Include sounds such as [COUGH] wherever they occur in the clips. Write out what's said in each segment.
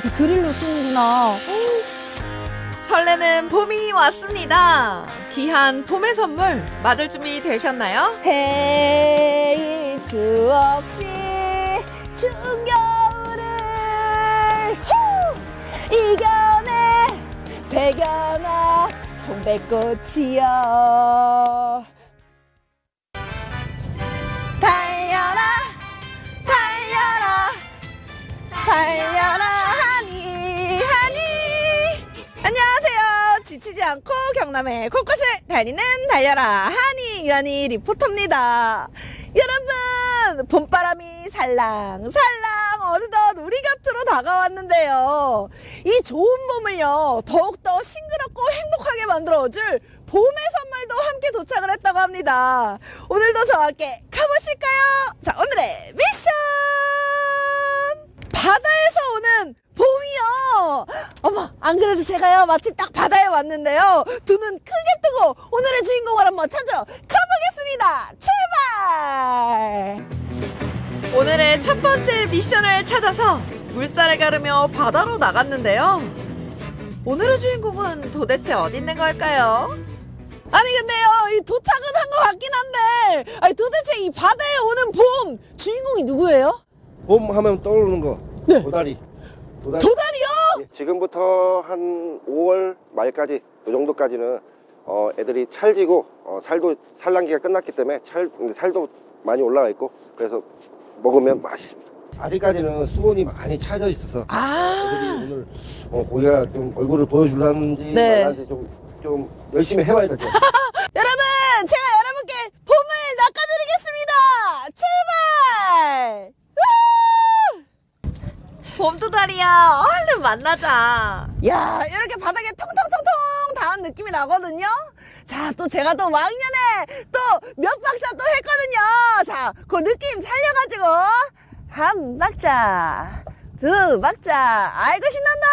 아 이게 드릴로 쓰는구나. 설레는 봄이 왔습니다. 귀한 봄의 선물 맞을 준비 되셨나요? 헤일 수 없이 후! 이겨내 대견아 동백꽃이여 달려라 달려라 달려라 않고 경남의 곳곳을 달리는 달려라 하니 유한이 리포터입니다. 여러분 봄바람이 살랑살랑 어느덧 우리 곁으로 다가왔는데요. 이 좋은 봄을요 더욱더 싱그럽고 행복하게 만들어줄 봄의 선물도 함께 도착을 했다고 합니다. 오늘도 저와 함께 가보실까요? 자 오늘의 미션! 바다에서 오는 봄이요. 어머, 안 그래도 제가요, 마침 딱 바다에 왔는데요. 두 눈 크게 뜨고 오늘의 주인공을 한번 찾으러 가보겠습니다. 출발! 오늘의 첫 번째 미션을 찾아서 물살을 가르며 바다로 나갔는데요. 오늘의 주인공은 도대체 어디 있는 걸까요? 아니, 근데요, 이 도착은 한 것 같긴 한데, 아니, 도대체 이 바다에 오는 봄, 주인공이 누구예요? 봄 하면 떠오르는 거 네. 도다리 도다리 도다리요? 예, 지금부터 한 5월 말까지 이 정도까지는 어, 애들이 찰지고 어, 살도 산란기가 끝났기 때문에 찰, 살도 많이 올라가 있고 그래서 먹으면 맛있습니다. 아직까지는 수온이 많이 차져 있어서 애들이 아, 오늘 어, 고기가 좀 얼굴을 보여줄라는지 네. 말라는지 좀, 좀 열심히 해봐야 될 것 같아요 여러분, 제가 여러분께 봄을 낚아드리겠습니다. 출발! 봄 도다리야, 얼른 만나자. 야, 이렇게 바닥에 통통통통 닿은 느낌이 나거든요. 자, 또 제가 또 왕년에 또 몇 박자 또 했거든요. 자, 그 느낌 살려가지고 한 박자, 두 박자. 아이고 신난다.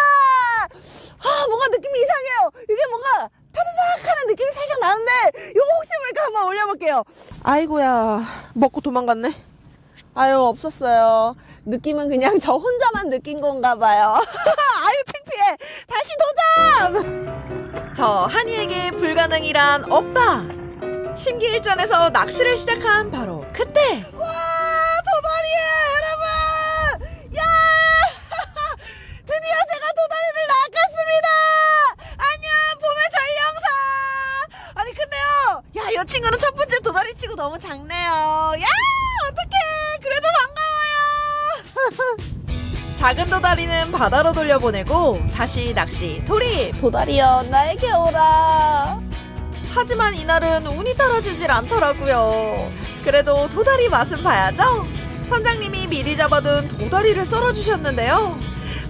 아, 뭔가 느낌이 이상해요. 이게 뭔가 타다닥 하는 느낌이 살짝 나는데 이거 혹시 모르니까 한번 올려볼게요. 아이고야, 먹고 도망갔네. 아유, 없었어요. 느낌은 그냥 저 혼자만 느낀 건가 봐요. [LAUGHS] 아유, 창피해. 다시 도전! 저 한이에게 불가능이란 없다. 심기일전에서 낚시를 시작한 바로 그때. 와, 도다리에 여러분! 야! [LAUGHS] 드디어 제가 도다리를 낚았습니다! 안녕, 봄의 전령사! 아니, 근데요. 야, 이 친구는 첫 번째 도다리 치고 너무 작네 작은 도다리는 바다로 돌려보내고 다시 낚시 돌입. 도다리여, 나에게 오라. 하지만 이날은 운이 따라주질 않더라고요. 그래도 도다리 맛은 봐야죠. 선장님이 미리 잡아둔 도다리를 썰어주셨는데요.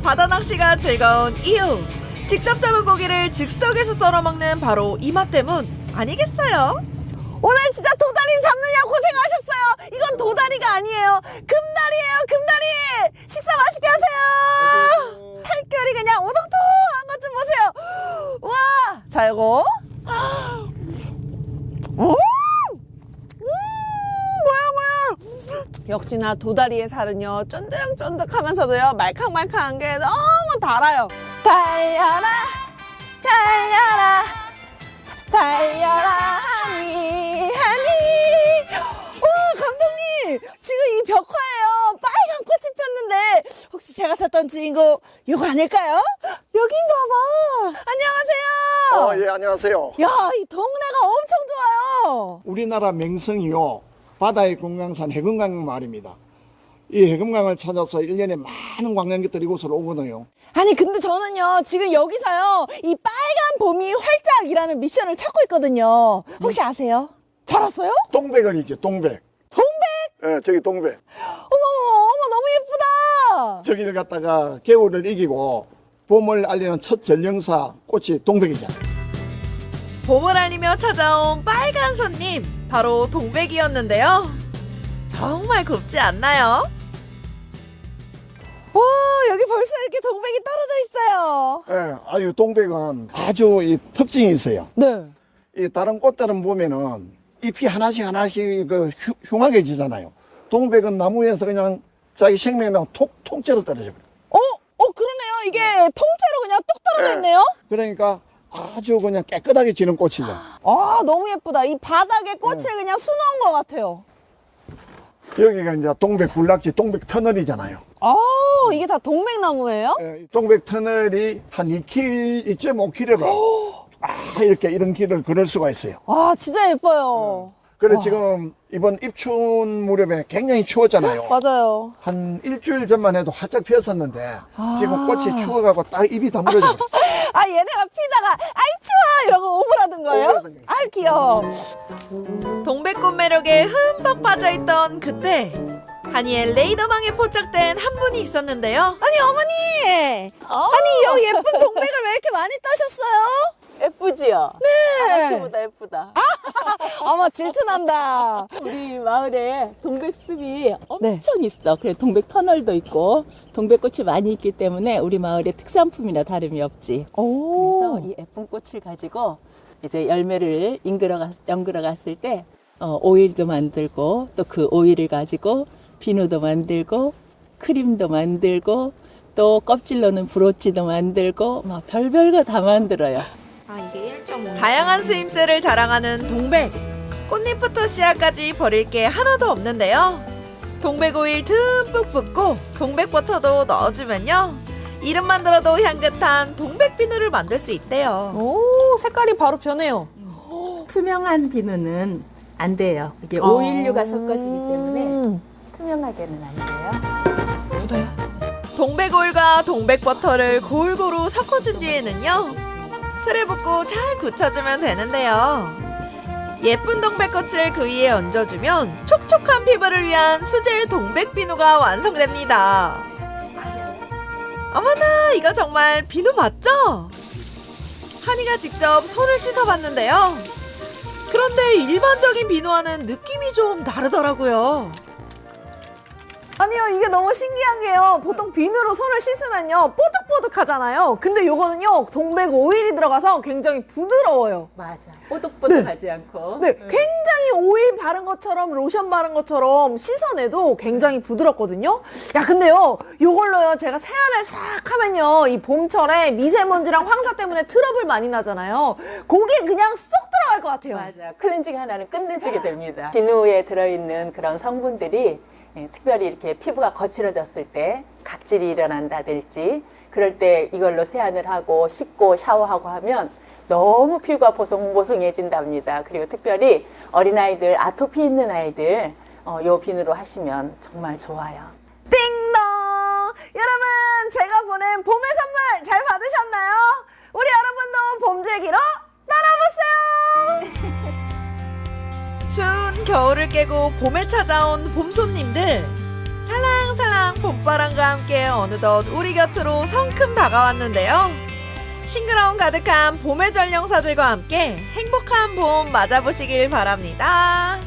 바다 낚시가 즐거운 이유. 직접 잡은 고기를 즉석에서 썰어 먹는 바로 이 맛 때문 아니겠어요? 오늘 진짜 도다리 잡느냐 고생하셨어요. 이건 도다리가 아니에요. 금다리예요, 금다리. 식사 맛있게 하세요. 살결이 그냥 오동통한 것 좀 보세요. 와, 자 이거. 음, 음, 뭐야 뭐야. 역시나 도다리의 살은요 쫀득쫀득하면서도요 말캉말캉한 게 너무 달아요. 달려라. 달려라 찾던 주인공 이거 아닐까요? 여긴가 봐 안녕하세요 어, 예, 안녕하세요. 야 이 동네가 엄청 좋아요 우리나라 명성이요. 바다의 금강산 해금강 마을입니다. 이 해금강을 찾아서 일년에 많은 관광객들이 이곳으로 오거든요. 아니 근데 저는요 지금 여기서요 이 빨간 봄이 활짝이라는 미션을 찾고 있거든요 혹시 아세요? 잘 왔어요? 동백을 있죠, 동백. 동백 예, 저기 동백. 예쁘다 저기를 갔다가 겨울을 이기고 봄을 알리는 첫 전령사 꽃이 동백이잖아요. 봄을 알리며 찾아온 빨간 손님 바로 동백이었는데요. 정말 곱지 않나요? 와 여기 벌써 이렇게 동백이 떨어져 있어요. 예, 아유, 동백은 아주 이 특징이 있어요. 네. 이 다른 꽃들은 보면은 잎이 하나씩 하나씩 그 흉- 흉하게 지잖아요. 동백은 나무에서 그냥 자기 생명력 톡 통째로 떨어져 버려. 어? 어 그러네요. 이게 통째로 그냥 뚝 떨어져 있네요. 그러니까 아주 그냥 깨끗하게 지는 꽃이죠. 아 너무 예쁘다. 이 바닥에 꽃을 그냥 수놓은 것 같아요. 여기가 이제 동백 군락지, 동백 터널이잖아요. 아 이게 다 동백나무예요? 예, 이 동백 터널이 한 2km, 2.5km로 아, 이렇게 이런 길을 걸을 수가 있어요. 와 진짜 예뻐요. 그래 지금 이번 입춘 무렵에 굉장히 추웠잖아요. [GASPS] 맞아요. 한 일주일 전만 해도 활짝 피었었는데 지금 꽃이 추워가고 딱 입이 다물어져 버렸어. [LAUGHS] 아 얘네가 피다가 아이 추워 이러고 오므라든 거예요? 오므라든 거예요. 아 귀여워. 동백꽃 매력에 흠뻑 빠져있던 그때 한이의 레이더망에 포착된 한 분이 있었는데요. 아니 어머니. 아니 여기 예쁜 동백을 왜 이렇게 많이 따셨어요? 예쁘지요? 네. 아가씨보다 예쁘다. 어머 질투난다. 우리 마을에 동백숲이 네. 엄청 있어. 그래 동백 터널도 있고 동백꽃이 많이 있기 때문에 우리 마을의 특산품이나 다름이 없지. 오. 그래서 이 예쁜 꽃을 가지고 이제 열매를 잉그러 갔, 연그러 갔을 때 어, 오일도 만들고 또 그 오일을 가지고 비누도 만들고 크림도 만들고 또 껍질로는 브로치도 만들고 막 별별 거 다 만들어요. 다양한 쓰임새를 자랑하는 동백. 꽃잎부터 씨앗까지 버릴 게 하나도 없는데요. 동백 오일 듬뿍 붓고 동백 버터도 넣어주면요. 이름만 들어도 향긋한 동백 비누를 만들 수 있대요. 오 색깔이 바로 변해요. 투명한 비누는 안 돼요. 이게 아. 오일류가 섞어지기 때문에 음. 투명하게는 안 돼요. 동백 오일과 동백 버터를 골고루 섞어준 뒤에는요. 틀에 붓고 잘 굳혀주면 되는데요. 예쁜 동백꽃을 그 위에 얹어주면 촉촉한 피부를 위한 수제 동백 비누가 완성됩니다. 어머나 이거 정말 비누 맞죠? 한이가 직접 손을 씻어봤는데요. 그런데 일반적인 비누와는 느낌이 좀 다르더라고요. 아니요, 이게 너무 신기한 게요. 보통 비누로 손을 씻으면요, 뽀득뽀득 하잖아요. 근데 요거는요, 동백 오일이 들어가서 굉장히 부드러워요. 맞아. 뽀득뽀득하지 않고. 네, 굉장히 오일 바른 것처럼, 로션 바른 것처럼 씻어내도 굉장히 부드럽거든요. 야, 근데요, 요걸로요, 제가 세안을 싹 하면요, 이 봄철에 미세먼지랑 황사 때문에 트러블 많이 나잖아요. 그게 그냥 쏙 들어갈 것 같아요. 맞아. 클렌징 하나는 끝내주게 됩니다. 비누에 들어있는 그런 성분들이 예, 특별히 이렇게 피부가 거칠어졌을 때 각질이 일어난다든지 그럴 때 이걸로 세안을 하고 씻고 샤워하고 하면 너무 피부가 보송보송해진답니다. 그리고 특별히 어린아이들, 아토피 있는 아이들 어, 요 비누로 하시면 정말 좋아요. 띵 깨고 봄에 찾아온 봄 손님들. 살랑살랑 봄바람과 함께 어느덧 우리 곁으로 성큼 다가왔는데요. 싱그러운 가득한 봄의 전령사들과 함께 행복한 봄 맞아보시길 바랍니다